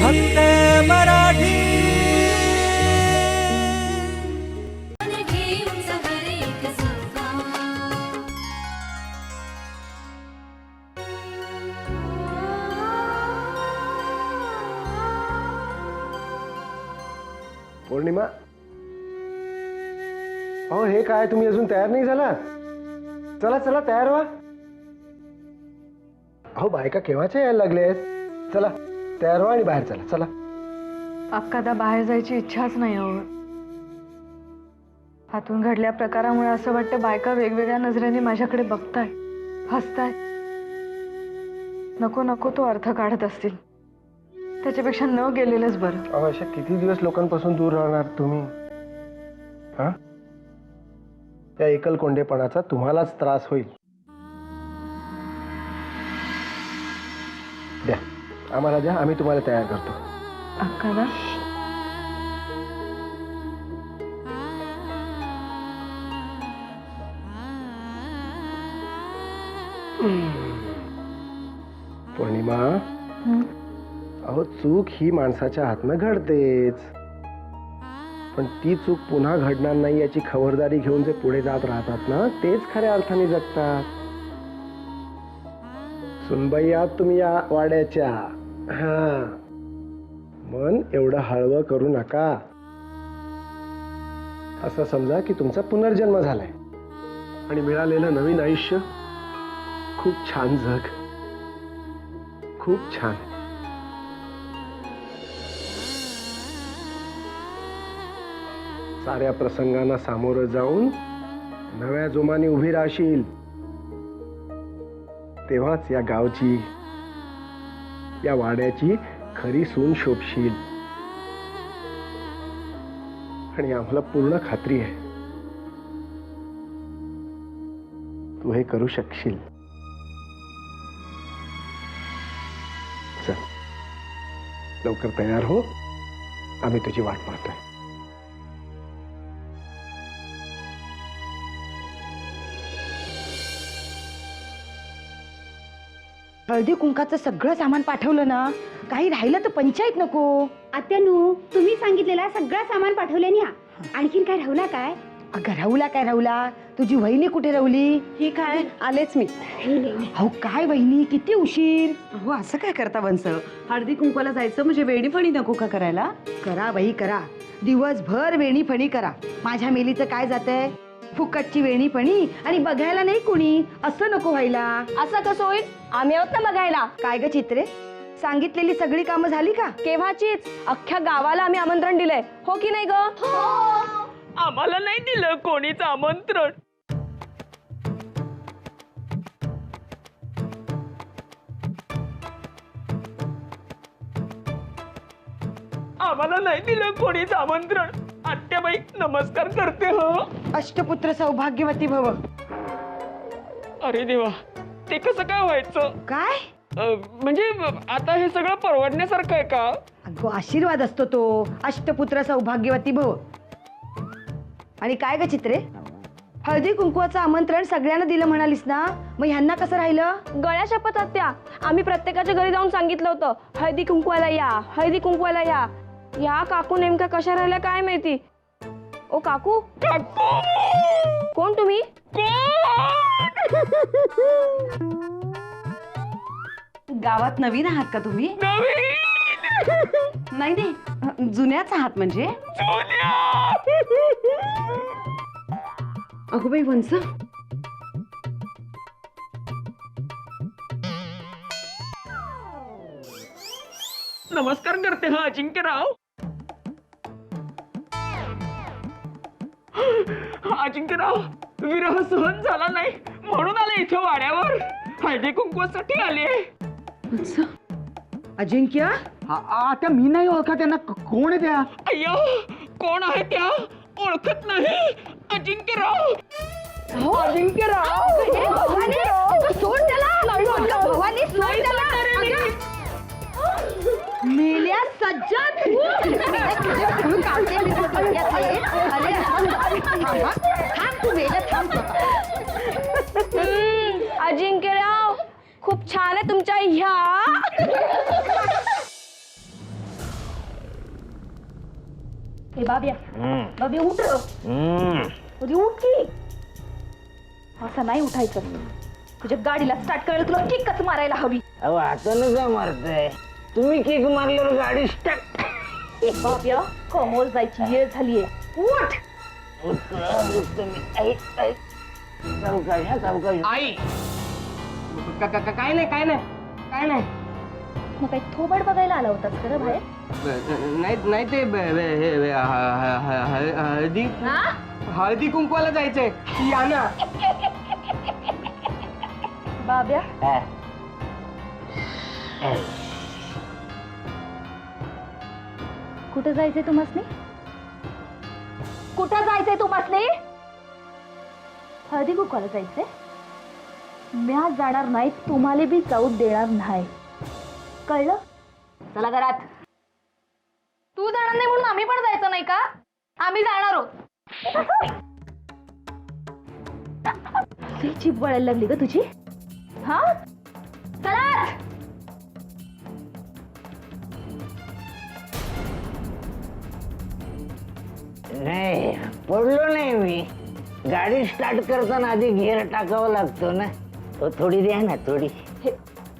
फक्त मराठी. पौर्णिमा? अहो हे काय? तुम्ही अजून तयार नाही झाला चला चला तयार व्हा. अहो बायका केव्हाच्या यायला लागले आहेत चला. तयार व्हा आणि बाहेर चला. चला. अक्कादा बाहेर जायची इच्छाच नाही हो हातून घडल्या प्रकारामुळे असं वाटतं बायका वेगवेगळ्या नजरेने माझ्याकडे बघताय हसताय. नको नको तो अर्थ काढत असतील. त्याच्यापेक्षा न गेलेलंच बरं. अहो अशा किती दिवस लोकांपासून दूर राहणार तुम्ही? हा? त्या एकलकोंडेपणाचा तुम्हालाच त्रास होईल. द्या. आम्हाला द्या आम्ही तुम्हाला तयार करतो. अक्कादा पौर्णिमा अहो चूक ही माणसाच्या हातनं घडतेच. पण ती चूक पुन्हा घडणार नाही याची खबरदारी घेऊन जे पुढे जात राहतात ना तेच खऱ्या अर्थाने जगतात. सुनबाई आहात तुम्ही या वाड्याच्या. हा. मन एवढं हळवं करू नका. असं समजा की तुमचा पुनर्जन्म झालाय. आणि मिळालेलं नवीन आयुष्य खूप छान जग खूप छान. साऱ्या प्रसंगांना सामोरं जाऊन नव्या जोमाने उभी राहशील. तेव्हाच या गावची या वाड्याची खरी सून शोभशील. आणि आम्हाला पूर्ण खात्री आहे. तू हे करू शकशील. चल. लवकर तयार हो. आम्ही तुझी वाट पाहतोय. हळदी कुंकाचं सगळं सामान पाठवलं ना? काही राहिलं तर पंचायत नको. आत्यानू तुम्ही सांगितलेला सगळं सामान पाठवले न्या. आणखीन काय ठेवला काय? अगं राहुला काय राहुला? तुझी वहिनी कुठे राहुली? ही काय? आलेच मी. अहो काय वहिनी? किती उशीर? हो असं काय करता वंस? हळदी कुंकवाला जायचं म्हणजे वेणी फणी नको का करायला? करा बाई करा. दिवसभर वेणी फणी करा. माझ्या मेलीचं काय जातंय? फुकटची वेणी फणी आणि बघायला नाही कोणी? असं नको व्हायला. असं कसं होईल? आम्ही आहोत ना बघायला. काय ग चित्रे? सांगितलेली सगळी कामं झाली का? केव्हाचीच? अख्ख्या गावाला आम्ही आमंत्रण दिलंय. हो की नाही ग? आम्हाला नाही दिलं कोणीच आमंत्रण. आम्हाला नाही दिलं कोणीच आमंत्रण. आत्याबाई नमस्कार करते हो. अष्टपुत्र सौभाग्यवती भव. अरे देवा ते कसं काय व्हायचं? काय? अं, म्हणजे आता हे सगळं परवडण्यासारखं आहे का? अगो आशीर्वाद असतो तो. अष्टपुत्र सौभाग्यवती भव. आणि काय ग चित्रे? हळदी कुंकुवाचं आमंत्रण सगळ्यांना दिलं म्हणालीस ना? मग ह्यांना कसं राहिलं? गळ्या शपथ आत्या. आम्ही प्रत्येकाच्या घरी जाऊन सांगितलं होतं हळदी कुंकवाला या हळदी कुंकवाला या. या काकू नेमक्या कशा राहिल्या काय माहिती? ओ काकू. कोण तुम्ही? गावात नवीन आहात का तुम्ही? नाही नाही. जुन्याच आहात म्हणजे? अगो बाई वंस. नमस्कार करते हा अजिंक्यराव अजिंक्यराव विरह सहन झाला नाही. म्हणून आले इथे वाड्यावर. हळदी कुंकवासाठी आले. अजिंक्य आता मी नाही ओळखा त्यांना कोण आहे त्या? अय्यो कोण आहे त्या? ओळखत नाही. अजिंक्यराव अजिंक्यराव सज्जन तुझे काढते मी तुझं बघितले. अरे थांब, थांब तू मेल्या थांब अजिंक्यराव खूप छान आहे तुमच्या ह्या. ए बाब्या बाबी उठ र. उदी उठ की. असं नाही उठायचं. तुझ्या गाडीला स्टार्ट करायला तुला किकच मारायला हवी. अहो आता नका मारताय. तुम्ही केक मारल्यावर गाडी स्टक ए बाब्या कमोल जायची वेळ झालीये उठ! आई! का- का- का- काय नाही काय नाही काय नाही. मग काही थोबड बघायला आला होतास खरं बाहेर? ब- नाही नाही ते ब- ब- हे- हे- ह- ह- ह- ह- हळदी? हा? हळदी कुंकवाला जायचंय. या ना. बाब्या? कुठं जायचंय तुम्हासनी? कुठं जायचंय तुम्हासनी? हळदी कुकाला जायचंय? मी आज जाणार नाही तुम्हाला बी जाऊ देणार नाही. कळलं? चला घरात. तू जाणार नाही म्हणून आम्ही पण जायचं नाही का? आम्ही जाणार आहोत. चिप वळायला लागली ग तुझी? हा? चला. नाही पडलो नाही मी. गाडी स्टार्ट करताना आधी घेर टाकावा लागतो ना. तो थोडी द्या ना थोडी.